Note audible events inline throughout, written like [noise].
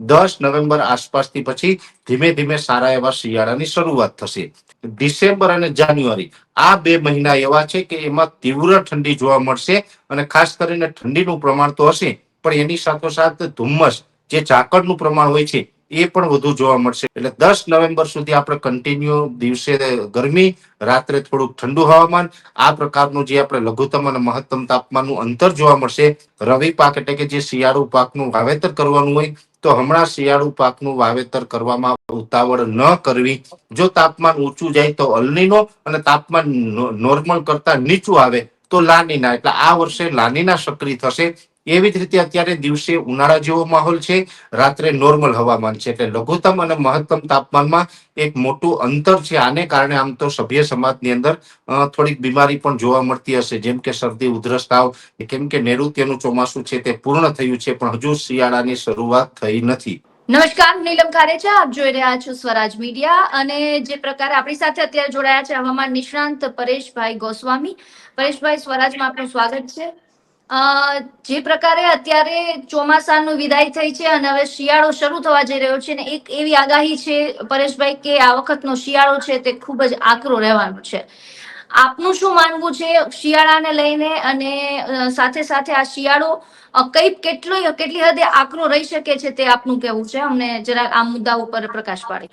દસ નવેમ્બર આસપાસથી પછી ધીમે ધીમે સારા એવા શિયાળાની શરૂઆત થશે. ડિસેમ્બર અને જાન્યુઆરી આ બે મહિના એવા છે કે એમાં તીવ્ર ઠંડી જોવા મળશે અને ખાસ કરીને ઠંડીનું પ્રમાણ તો હશે, પણ એની સાથોસાથ ધુમ્મસ, જે ઝાકળનું પ્રમાણ હોય છે એ પણ વધુ જોવા મળશે. એટલે દસ નવેમ્બર સુધી આપણે કન્ટિન્યુ દિવસે ગરમી, રાત્રે થોડુંક ઠંડુ હવામાન, આ પ્રકારનું જે આપણે લઘુત્તમ અને મહત્તમ તાપમાનનું અંતર જોવા મળશે. રવિ પાક એટલે કે જે શિયાળુ પાકનું વાવેતર કરવાનું હોય, તો હમણાં શિયાળુ પાકનું વાવેતર કરવામાં ઉતાવળ ન કરવી. જો તાપમાન ઊંચું જાય તો અલનીનો અને તાપમાન નોર્મલ કરતા નીચું આવે તો લાનીના. એટલે આ વર્ષે લાનીના સક્રિય થશે. એવી જ રીતે અત્યારે દિવસે ઉનાળા જેવો માહોલ છે, રાત્રે નોર્મલ હવામાન છે. એટલે લઘુત્તમ અને મહત્તમ તાપમાનમાં એક મોટું અંતર છે. આને કારણે આમ તો સભ્ય સમાજની અંદર થોડીક બીમારી પણ જોવા મળતી હશે. જેમ કે શરદી, ઉધરસ, તાવ કેમ કે નૈઋત્યનું ચોમાસું છે તે પૂર્ણ થયું છે, પણ હજુ શિયાળાની શરૂઆત થઈ નથી. નમસ્કાર, નીલમ ખારેચા. આપ જોઈ રહ્યા છો સ્વરાજ મીડિયા અને જે પ્રકારે આપણી સાથે અત્યારે જોડાયા છે, હવામાન નિષ્ણાંત પરેશભાઈ ગોસ્વામી. પરેશભાઈ, સ્વરાજમાં આપનું સ્વાગત છે. જે પ્રકારે અત્યારે ચોમાસાનું વિદાય થઈ છે અને હવે શિયાળો શરૂ થવા જઈ રહ્યો છે અને એક એવી આગાહી છે પરેશભાઈ કે આ વખતનો શિયાળો છે તે ખૂબ જ આકરો રહેવાનો છે. આપનું શું માનવું છે શિયાળાને લઈને અને સાથે સાથે આ શિયાળો કઈ કેટલો કેટલી હદે આકરો રહી શકે છે તે આપનું કેવું છે? અમને જરા આ મુદ્દા ઉપર પ્રકાશ પાડી.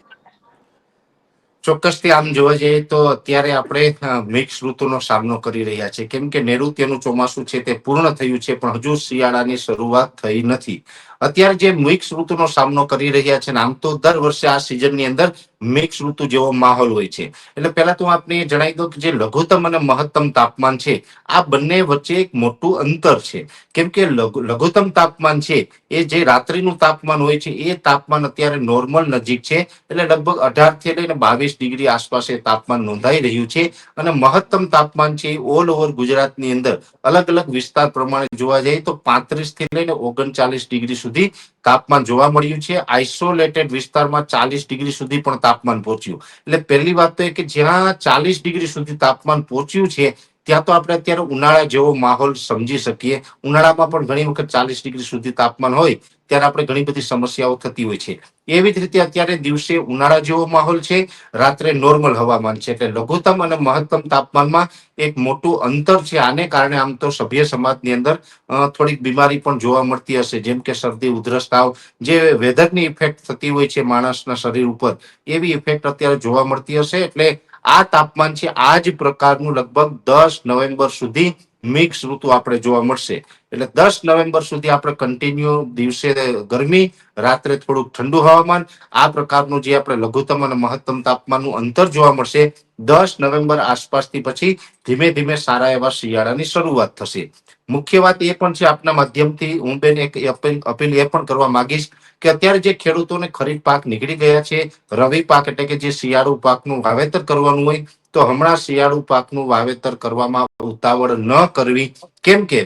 ચોક્કસથી આમ જોવા જઈએ તો અત્યારે આપણે મિક્સ ઋતુનો સામનો કરી રહ્યા છે કેમ કે નૈઋત્યનું ચોમાસું છે તે પૂર્ણ થયું છે, પણ હજુ શિયાળાની શરૂઆત થઈ નથી. અત્યારે જે મિક્સ ઋતુનો સામનો કરી રહ્યા છે આમ તો દર વર્ષે આ સિઝનની અંદર મિક્સ ઋતુ જેવો માહોલ હોય છે. એટલે પહેલા તો આપને જણાવી દઉં કે જે લઘુત્તમ અને મહત્તમ તાપમાન છે, આ બંને વચ્ચે એક મોટું અંતર છે. કેમ કે લઘુત્તમ તાપમાન છે, એ જે રાત્રિનું તાપમાન હોય છે, એ તાપમાન અત્યારે નોર્મલ નજીક છે. એટલે લગભગ અઢારથી લઈને બાવીસ ડિગ્રી આસપાસ એ તાપમાન નોંધાઈ રહ્યું છે. અને મહત્તમ તાપમાન છે ઓલ ઓવર ગુજરાતની અંદર અલગ અલગ વિસ્તાર પ્રમાણે જોવા જઈએ તો પાંત્રીસથી લઈને ઓગણચાલીસ ડિગ્રી સુધી તાપમાન જોવા મળ્યું છે. આઇસોલેટેડ વિસ્તારમાં ચાલીસ ડિગ્રી સુધી પણ તાપમાન પહોંચ્યું. એટલે પહેલી વાત તો એ કે જ્યાં ચાલીસ ડિગ્રી સુધી તાપમાન પહોંચ્યું છે, ત્યાં તો આપણે અત્યારે ઉનાળા જેવો માહોલ સમજી શકીએ. ઉનાળામાં પણ ઘણી વખત ચાલીસ ડિગ્રી સુધી તાપમાન હોય. ત્યારે આપણે ઘણી બધી સમસ્યાઓ થતી હોય છે. એવી જ રીતે અત્યારે દિવસે ઉનાળા જેવો માહોલ છે, રાત્રે નોર્મલ હવામાન છે, એટલે લઘુત્તમ અને મહત્તમ તાપમાનમાં એક મોટું અંતર છે. આને કારણે આમ તો સભ્ય સમાજની અંદર થોડીક બીમારી પણ જોવા મળતી હશે. જેમ કે શરદી ઉધરસ તાવ જે વેધરની ઇફેક્ટ થતી હોય છે માણસના શરીર ઉપર, એવી ઇફેક્ટ અત્યારે જોવા મળતી હશે. એટલે આ તાપમાન છે, આ જ પ્રકારનું લગભગ દસ નવેમ્બર સુધી મિક્સ ઋતુ આપણે જોવા મળશે. એટલે દસ નવેમ્બર સુધી આપણે કન્ટિન્યુ દિવસે ગરમી, રાત્રે થોડુંક ઠંડુ હવામાન, આ પ્રકારનું જે આપણે લઘુત્તમ અને મહત્તમ તાપમાનનું અંતર જોવા મળશે, દસ નવેમ્બર આસપાસથી પછી ધીમે ધીમે સારા એવા શિયાળાની શરૂઆત થશે. મુખ્ય વાત એ પણ છે, આપના માધ્યમથી હું બેન એક અપીલ અપીલ એ પણ કરવા માંગીશ કે અત્યારે જે ખેડૂતોને ખરીફ પાક નીકળી ગયા છે, રવિ પાક એટલે કે જે શિયાળુ પાકનું વાવેતર કરવાનું હોય તો હમણાં શિયાળુ પાકનું વાવેતર કરવામાં ઉતાવળ ન કરવી. કેમ કે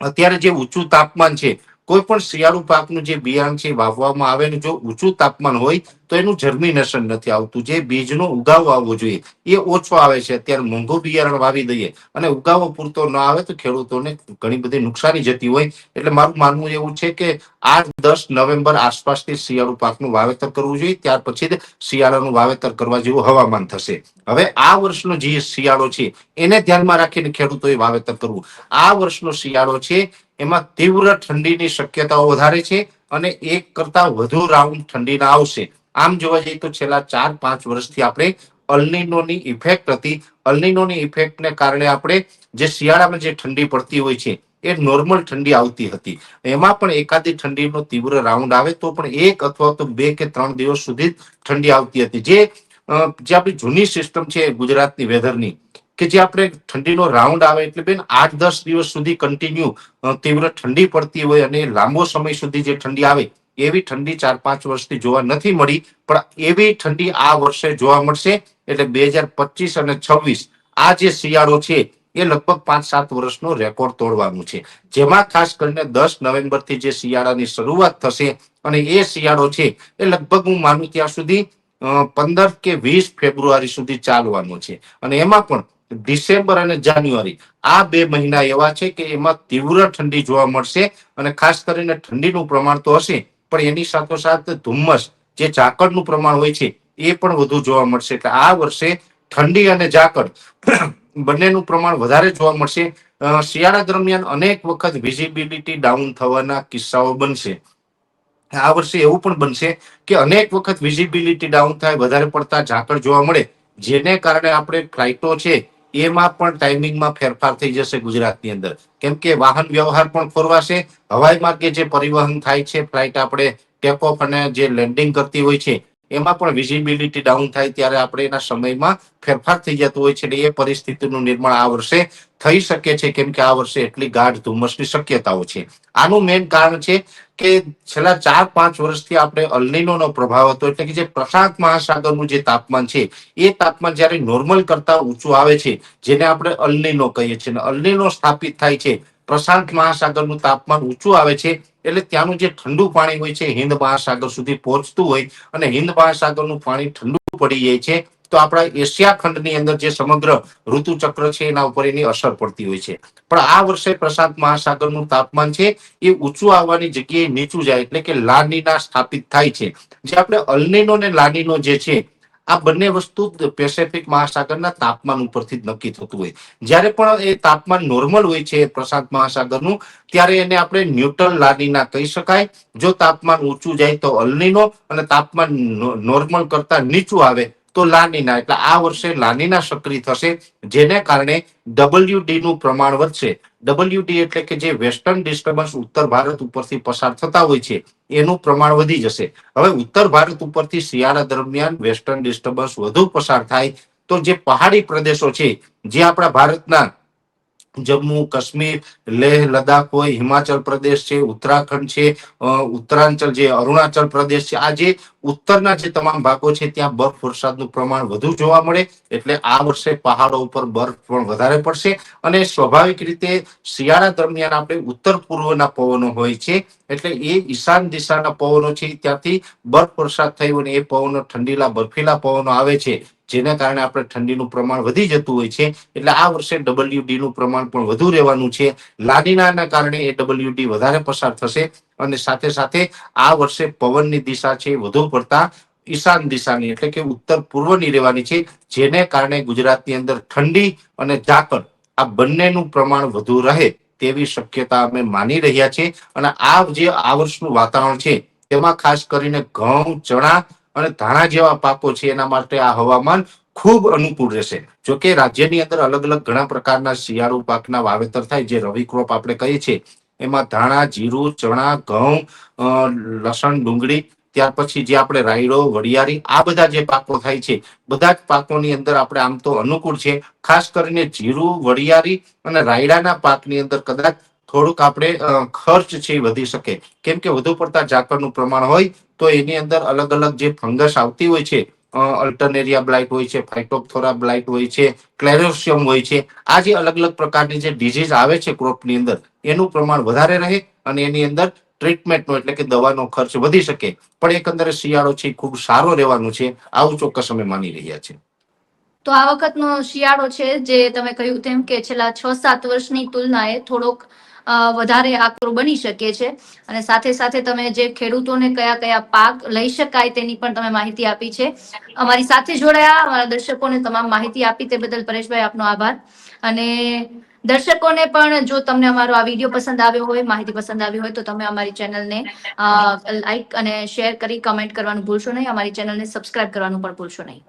અત્યારે જે ઊંચું તાપમાન છે કોઈ પણ શિયાળુ પાકનું જે બિયારણ છે વાવવામાં આવે ને જો ઊંચું તાપમાન હોય તો એનું જર્મિનેશન નથી આવતું. જે બીજનો ઉગાવો આવવો જોઈએ, એ ઓછો આવે છે. અત્યારે મોંઘું બિયારણ વાવી દઈએ અને ઉગાવો પૂરતો ન આવે તો ખેડૂતોને ઘણી બધી નુકસાની જતી હોય. એટલે મારું માનવું એવું છે કે આઠ, દસ નવેમ્બર આસપાસથી શિયાળુ પાકનું વાવેતર કરવું જોઈએ. ત્યાર પછી શિયાળાનું વાવેતર કરવા જેવું હવામાન થશે. હવે આ વર્ષનો જે શિયાળો છે, એને ધ્યાનમાં રાખીને ખેડૂતોએ વાવેતર કરવું. આ વર્ષનો શિયાળો છે એમાં તીવ્ર ઠંડીની શક્યતાઓ વધારે છે અને એક કરતા વધુ રાઉન્ડ ઠંડીના આવશે. આમ જોવા જઈએ તો છેલ્લા ચાર, પાંચ વર્ષથી આપણે અલ્નિનોની ઇફેક્ટ હતી. અલ્નિનોની ઇફેક્ટને કારણે આપણે જે શિયાળામાં જે ઠંડી પડતી હોય છે, એ નોર્મલ ઠંડી આવતી હતી. એમાં પણ એકાદી ઠંડીનો તીવ્ર રાઉન્ડ આવે તો પણ એક અથવા તો બે કે ત્રણ દિવસ સુધી ઠંડી આવતી હતી. જે જે આપણી જૂની સિસ્ટમ છે ગુજરાતની વેધરની કે જે આપણે ઠંડીનો રાઉન્ડ આવે એટલે બેન આઠ દસ દિવસ સુધી કન્ટિન્યુ તીવ્ર ઠંડી પડતી હોય અને લાંબો સમય સુધી જે ઠંડી આવે, એવી ઠંડી ચાર પાંચ વર્ષથી જોવા નથી મળી, પણ એવી ઠંડી આ વર્ષે જોવા મળશે, એટલે બે હજાર પચીસ અને છવ્વીસ આ જે શિયાળો છે, એ લગભગ પાંચ સાત વર્ષનો રેકોર્ડ તોડવાનું છે. જેમાં ખાસ કરીને દસ નવેમ્બરથી જે શિયાળાની શરૂઆત થશે, અને એ શિયાળો છે, એ લગભગ હું માનું ત્યાં સુધી પંદર કે વીસ ફેબ્રુઆરી સુધી ચાલવાનો છે. અને એમાં પણ ડિસેમ્બર અને જાન્યુઆરી. આ બે મહિના એવા છે કે એમાં તીવ્ર ઠંડી જોવા મળશે અને ખાસ કરીને ઠંડીનું પ્રમાણ તો હશે, પણ એની સાથોસાથ ધુમ્મસ, જે ઝાકળનું પ્રમાણ હોય છે, એ પણ વધુ જોવા મળશે. એટલે આ વર્ષે ઠંડી અને ઝાકળ [clears throat] બંનેનું પ્રમાણ વધારે જોવા મળશે. શિયાળા દરમિયાન અનેક વખત વિઝિબિલિટી ડાઉન થવાના કિસ્સાઓ બનશે. આ વર્ષે એવું પણ બનશે કે અનેક વખત વિઝિબિલિટી ડાઉન થાય, વધારે પડતા ઝાકળ જોવા મળે, જેને કારણે આપણે ફ્લાઇટો છે એમાં પણ ટાઈમિંગમાં ફેરફાર થઈ જશે ગુજરાતની અંદર. કેમ કે વાહન વ્યવહાર પણ ખોરવાશે. હવાઈ માર્ગે જે પરિવહન થાય છે ફ્લાઇટ આપણે ટેક ઓફ અને જે લેન્ડિંગ કરતી હોય છે એમાં પણ વિઝિબિલિટી ડાઉન થાય ત્યારે આપણે એના સમયમાં ફેરફાર થઈ જતો હોય છે એટલે એ પરિસ્થિતિનું નિર્માણ આ વર્ષે થઈ શકે છે. કેમ કે આ વર્ષે એટલી ગાઢ ધુમ્મસની શક્યતાઓ છે. આનું મેઇન કારણ છે કે છેલ્લા ચાર પાંચ વર્ષથી આપણે અલ્નિનોનો પ્રભાવ હતો એટલે કે જે પ્રશાંત મહાસાગરનું જે તાપમાન છે, એ તાપમાન જ્યારે નોર્મલ કરતા ઊંચું આવે છે, જેને આપણે અલ્નિનો કહીએ છીએ. અલનીનો સ્થાપિત થાય છે પ્રશાંત મહાસાગરનું તાપમાન ઊંચું આવે છે, એટલે ત્યાંનું જે ઠંડુ પાણી હોય છે, હિન્દ મહાસાગર સુધી પહોંચતું હોય અને હિન્દ મહાસાગરનું પાણી ઠંડુ પડી જાય છે, તો આપણા એશિયા ખંડની અંદર જે સમગ્ર ઋતુચક્ર છે, એના ઉપર એની અસર પડતી હોય છે. પણ આ વર્ષે પ્રશાંત મહાસાગરનું તાપમાન છે, એ ઊંચું આવવાની જગ્યાએ નીચું જાય, એટલે કે લાનીના સ્થાપિત થાય છે. જે આપણે અલનીનો ને લાનીનો જે છે આ બંને વસ્તુ પેસેફિક મહાસાગરના તાપમાન ઉપરથી જ નક્કી થતું હોય. જ્યારે પણ એ તાપમાન નોર્મલ હોય છે પ્રશાંત મહાસાગરનું, ત્યારે એને આપણે ન્યુટ્રલ લાનીના કહી શકાય. જો તાપમાન ઊંચું જાય તો અલનીનો અને તાપમાન નોર્મલ કરતા નીચું આવે તો લાનીના એટલે આ વર્ષે લાનીના સક્રિય થશે, જેને કારણે ડબલ્યુડી નું પ્રમાણ વધશે. ડબલ્યુડી એટલે કે જે વેસ્ટર્ન ડિસ્ટર્બન્સ ઉત્તર ભારત ઉપરથી પસાર થતા હોય છે, એનું પ્રમાણ વધી જશે. હવે ઉત્તર ભારત ઉપરથી શિયાળા દરમિયાન વેસ્ટર્ન ડિસ્ટર્બન્સ વધુ પસાર થાય, તો જે પહાડી પ્રદેશો છે, જે આપણા ભારતના જમ્મુ, કાશ્મીર, લેહ લદાખ હોય, હિમાચલ પ્રદેશ છે, ઉત્તરાખંડ છે ઉત્તરાંચલ જે અરુણાચલ પ્રદેશ છે. આ જે ઉત્તરના જે તમામ ભાગો છે, ત્યાં બરફ વરસાદનું પ્રમાણ વધુ જોવા મળે, એટલે આ વર્ષે પહાડો ઉપર બરફ પણ વધારે પડશે. અને સ્વાભાવિક રીતે શિયાળા દરમિયાન આપણે ઉત્તર પૂર્વના પવનો હોય છે, એટલે એ ઈશાન દિશાના પવનો છે, ત્યાંથી બરફ વરસાદ થયો અને એ પવનો ઠંડીલા, બર્ફીલા પવનો આવે છે. જેને કારણે આપણે ઠંડીનું પ્રમાણ વધી જતું હોય છે. એટલે આ વર્ષે ડબલ્યુડી નું પ્રમાણ પણ વધુ રહેવાનું છે. લાડીનાના કારણે એ ડબલ્યુડી વધારે પસાર થશે અને સાથે સાથે આ વર્ષે પવનની દિશા છે વધુ પડતા ઈશાન દિશાની એટલે કે ઉત્તર પૂર્વની રહેવાની છે. જેને કારણે ગુજરાતની અંદર ઠંડી અને ઝાકળ આ બંનેનું પ્રમાણ વધુ રહે તેવી શક્યતા અમે માની રહ્યા છીએ અને આ જે આ વર્ષનું વાતાવરણ છે, તેમાં ખાસ કરીને ઘઉં, ચણા અને ધાણા જેવા પાકો છે એના માટે આ હવામાન ખૂબ અનુકૂળ રહેશે. જો કે રાજ્યની અંદર અલગ અલગ ઘણા પ્રકારના શિયાળુ પાકના વાવેતર થાય જે રવિ ક્રોપ આપણે કહીએ છીએ, એમાં ધાણા, જીરું, ચણા, ઘઉં લસણ, ડુંગળી, ત્યાર પછી જે આપણે રાયડો વડિયારી આ બધા જે પાકો થાય છે, બધા જ પાકોની અંદર આપણે આમ તો અનુકૂળ છે. ખાસ કરીને જીરું વડિયારી અને રાયડાના પાકની અંદર કદાચ થોડુંક આપણે ખર્ચ છે એ વધી શકે. કેમ કે વધુ પડતા ઝાકળનું પ્રમાણ હોય તો એની અંદર અલગ અલગ જે ફંગસ આવતી હોય છે અલ્ટરનેરિયા બ્લાઇટ હોય છે, ફાઇટોપથોરા બ્લાઇટ હોય છે, ક્લેરોસિયમ હોય છે, આ જે અલગ અલગ પ્રકારની જે ડિઝીઝ આવે છે ક્રોપની અંદર, એનું પ્રમાણ વધારે રહે અને એની અંદર ટ્રીટમેન્ટનો એટલે કે દવાનો ખર્ચ વધી શકે. પણ એકંદરે શિયાળો છે ખૂબ સારો રહેવાનું છે, આવું ચોક્કસ અમે માની રહ્યા છે તો આ વખતનો શિયાળો છે, જે તમે કહ્યું તેમ કે છેલ્લા છ સાત વર્ષની તુલનાએ થોડોક વધારે આકરો બની શકે છે. અને સાથે સાથે તમે જે ખેડૂતોને કયા કયા પાક લઈ શકાય તેની પણ તમે માહિતી આપી છે. અમારી સાથે જોડાયા અમારા દર્શકોને તમામ માહિતી આપી તે બદલ પરેશભાઈ આપનો આભાર. અને દર્શકોને પણ જો તમને અમારો આ વીડિયો પસંદ આવ્યો હોય, માહિતી પસંદ આવી હોય તો તમે અમારી ચેનલને લાઈક અને શેર કરી, કમેન્ટ કરવાનું ભૂલશો નહીં. અમારી ચેનલને સબસ્ક્રાઇબ કરવાનું પણ ભૂલશો નહીં.